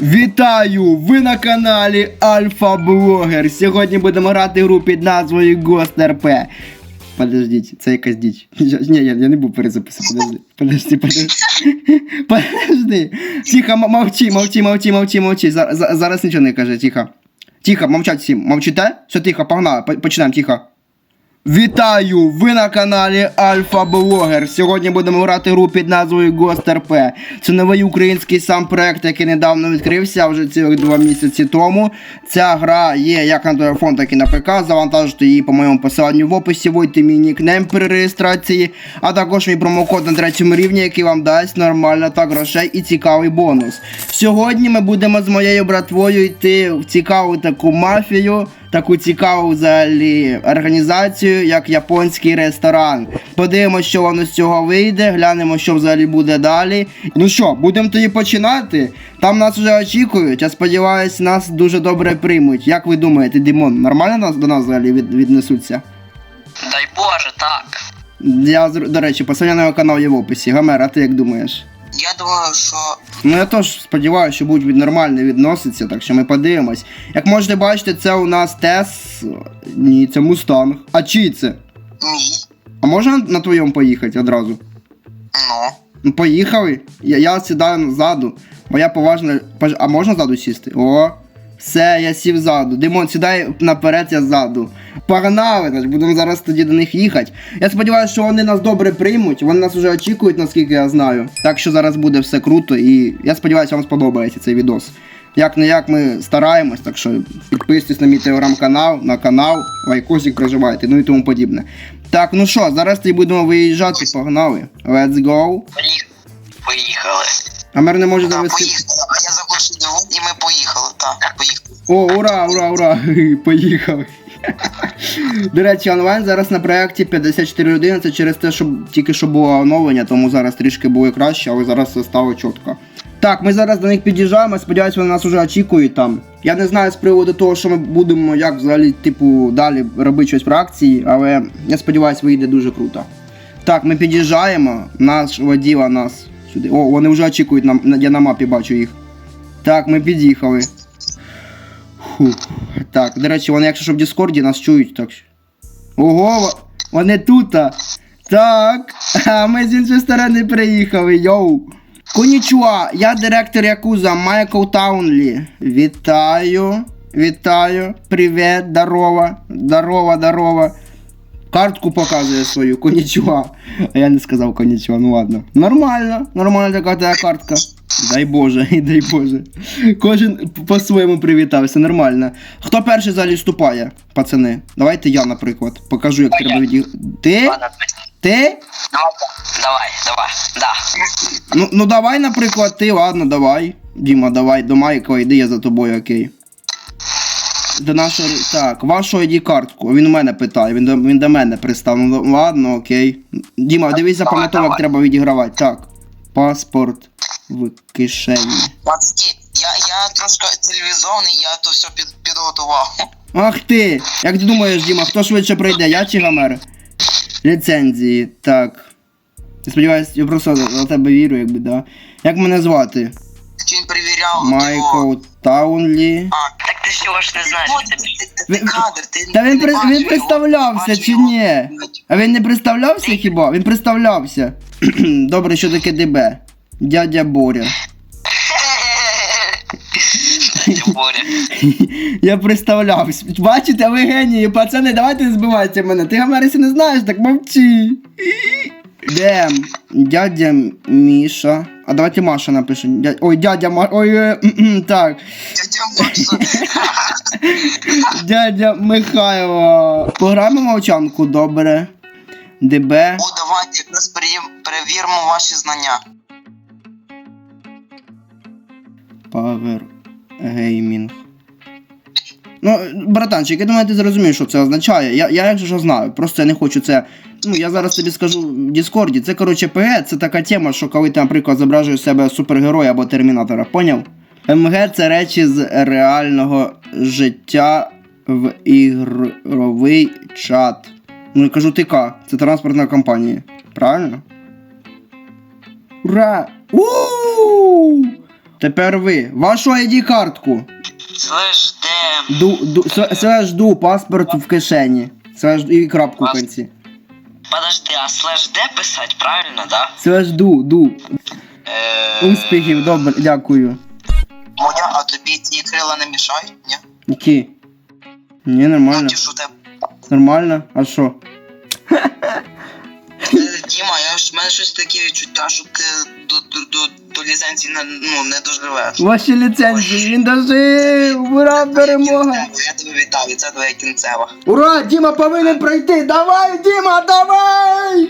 Вітаю! Ви на каналі Альфа Блогер. Сьогодні будемо грати гру під назвою Ghost RP. Подождіть, це якась діч. Ні, я, я не буду перезаписувати. Подожди, подожди, подожди. Подожди. Тихо, мовчи, мовчи, мовчи, мовчи, мовчи. За- за- зараз нічого не каже, тихо. Тихо, мовчать всім. Мовчите? Все, тихо, погнали, по- починаємо, тихо. Вітаю! Ви на каналі Альфа Блогер. Сьогодні будемо грати гру під назвою Ghost RP. Це новий український сам проект, який недавно відкрився вже цілих два місяці тому. Ця гра є як на телефон, так і на ПК. Завантажити її по моєму посиланню в описі, вводьте мій нікнейм при реєстрації, а також мій промокод на третьому рівні, який вам дасть нормально так грошей і цікавий бонус. Сьогодні ми будемо з моєю братвою йти в цікаву таку мафію таку цікаву взагалі організацію, як японський ресторан. Подивимося, що воно з цього вийде, глянемо, що взагалі буде далі. Ну що, будемо тоді починати. Там нас вже очікують. Я сподіваюся, нас дуже добре приймуть. Як ви думаєте, Дімон, нормально нас до нас взагалі від, віднесуться? Дай Боже, так. Я до речі, посилання на його канал є в описі. Гамер, а ти як думаєш? Я думаю, що Ну я теж сподіваюся, що будуть нормально відноситися, так що ми подивимось. Як можете бачити, це у нас Тес. Ні, це Мустанг. А чий це? мій. А можна на твоєму поїхати одразу? Ну. Ну, поїхали. Я, я сідаю ззаду, бо я поважно. А можна ззаду сісти? О, все, я сів ззаду. Димон, сідай наперед, я ззаду. Погнали, значить, будемо зараз тоді до них їхати. Я сподіваюся, що вони нас добре приймуть. Вони нас вже очікують, наскільки я знаю. Так що зараз буде все круто і я сподіваюся, вам сподобається цей відос. Як не як ми стараємось, так що підписуйтесь на мій телеграм-канал, на канал, лайкосик проживайте, ну і тому подібне. Так, ну що, зараз тоді будемо виїжджати, погнали. Let's go. Поїх... Поїхали. А мер не може Так, завести. поїхали. А я заглушив двигун і ми поїхали. Так, поїхали. О, ура, ура, ура! Поїхали. До речі, онлайн зараз на проєкті 54 людини. Це через те, що тільки що було оновлення, тому зараз трішки було краще, але зараз все стало чітко. Так, ми зараз до них під'їжджаємо, сподіваюся, вони нас вже очікують там. Я не знаю з приводу того, що ми будемо як взагалі, типу, далі робити щось про акції, але я сподіваюся, вийде дуже круто. Так, ми під'їжджаємо, наш воділа нас сюди. О, вони вже очікують, на, на- я на мапі бачу їх. Так, ми під'їхали. Так, до речі, вони, якщо що в Діскорді, нас чують, так. Ого, вони тут. Так. А ми з іншої сторони приїхали, йоу. Конічуа, я директор Якуза Майкл Таунлі. Вітаю. Вітаю. Привіт, здорово. Здорово, здорово. Картку показує свою, конічуа. А я не сказав конічуа, ну ладно. Нормально, нормальна така твоя картка. Дай Боже, дай Боже. Кожен по-своєму привітався, нормально. Хто перший взагалі вступає, пацани? Давайте я, наприклад. Покажу, як треба віді. Ти? Ти? давай, давай, да. Ну, ну давай, наприклад, ти, ладно, давай. Діма, давай, до Майкла, йди, я за тобою, окей. До нашого. Так, вашу ID картку. Він у мене питає, він до, він до мене пристав. Ну ладно, окей. Діма, дивись запам'ятовуй, як треба відігравати. Так. Паспорт в кишені. Пацки, я, я трошки цивілізований, я то все під, підготував. Ах ти! Як ти думаєш, Діма, хто швидше пройде, я чи Гомер? Ліцензії, так. Я сподіваюся, я просто на тебе вірю, якби, да. Як мене звати? Чи він перевіряв Майкл Таунлі. А, ти що ж не знаєш, ти, ти, Він- кадр, ти Та він, не при, він представлявся чи його. ні? А він не представлявся хіба? Він представлявся. Добре, що таке ДБ. Дядя Боря. Я представлявся. Бачите, ви генії, пацани, давайте не збивайте мене. Ти Гамерисі не знаєш, так мовчи. Дем. Дядя Міша. А давайте Маша напишемо. Дя... Ой, дядя Ма... Ой, е, кхм, так. Дядя Маша. Дядя Михайло. Програма мовчанку, добре. ДБ. О, давайте якраз перевір- перевіримо ваші знання. Power Gaming. Ну, братанчик, я думаю, ти зрозумієш, що це означає. Я, я що знаю, просто я не хочу це. Ну, я зараз тобі скажу в Діскорді. Це, коротше, ПГ, це така тема, що коли ти, наприклад, зображуєш себе супергероя або термінатора, поняв? МГ це речі з реального життя в ігровий чат. Ну, я кажу ТК, це транспортна компанія. Правильно? Ура! у Тепер ви. Вашу ID картку. Слышь? Ду, ду, с- слеш ду, паспорт в кишені. Слеш ду- і крапку в кінці. Подожди, а слеш де писать, правильно, да? Слеш ду, ду. Успіхів, добре, дякую. Моя, а тобі ті крила не мішають? Ні? Які? Ні, Ну, нормально. ті, що тебе. Нормально. А що? Е, Діма, я ж в мене щось таке відчуття, що ти до, до, до, до ліцензії не, ну, не доживеш. Ваші ліцензії, він дожив! Ура, перемога! Я тебе вітаю, це твоя кінцева. Ура! Діма повинен пройти! Давай, Діма, давай!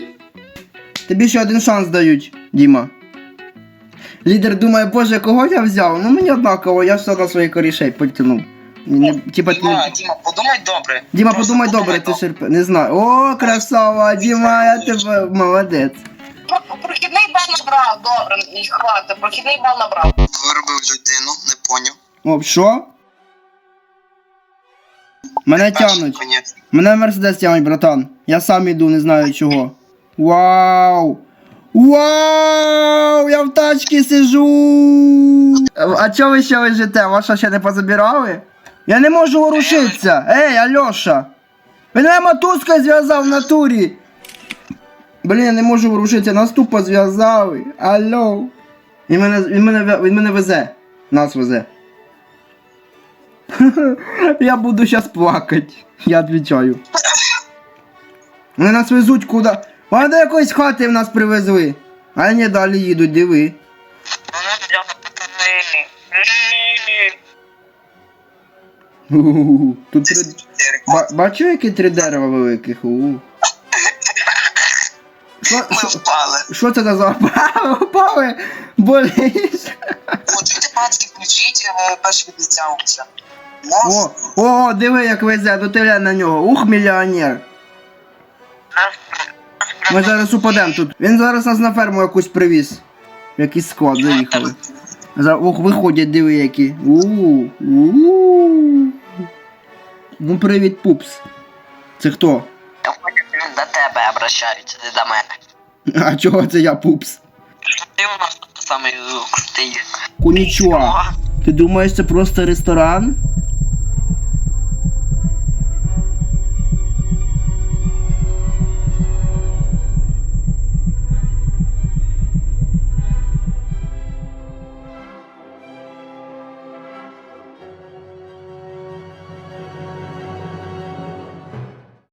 Тобі ще один шанс дають, Діма. Лідер думає, боже, кого я взяв? Ну мені однаково, я все на своїх корішей потягнув. Не, типа, ти... Діма, Діма, подумай добре. Діма, Просто подумай добре, ти шерпе. Не знаю. О, красава, Діма, я тебе молодець. Про- Прохідний бал набрав, добре, і хватить, прохідний бал набрав. Виробив людину, не поняв. О, що? Мене тянуть. Конець. Мене Мерседес тягнуть, братан. Я сам іду, не знаю чого. Вау! Вау! Я в тачці сижу! А чого ви ще лежите? Ваша ще не позабирали? Я не можу ворушитися! Ей, Альоша! Мене мотузкою зв'язав в натурі! Блін, я не можу ворушитися, нас тупо зв'язали. Алло! Він мене, він мене, він мене везе. Нас везе. Я буду сейчас плакать. Я отвечаю. Вони нас везуть куди? Вони до якоїсь хати в нас привезли. А ні, далі їдуть, диви. У-у-у. Тут три... Ба- бачу, які три дерева великих. У. Що, Ми впали. що це за Упали? Боліш. От чуєте, пацки, включіть е, перший обіцявся. О, о, диви, як везе, дотиля на нього. Ух, мільйонер. Ми зараз упадемо тут. Він зараз нас на ферму якусь привіз. В якийсь склад заїхали. За... Ох, виходять, диви які. у у Ну привіт, пупс. Це хто? Він до тебе обращається, не до мене. А чого це я пупс? Ти у нас тут самий крутий. Конічуа. Ти думаєш, це просто ресторан?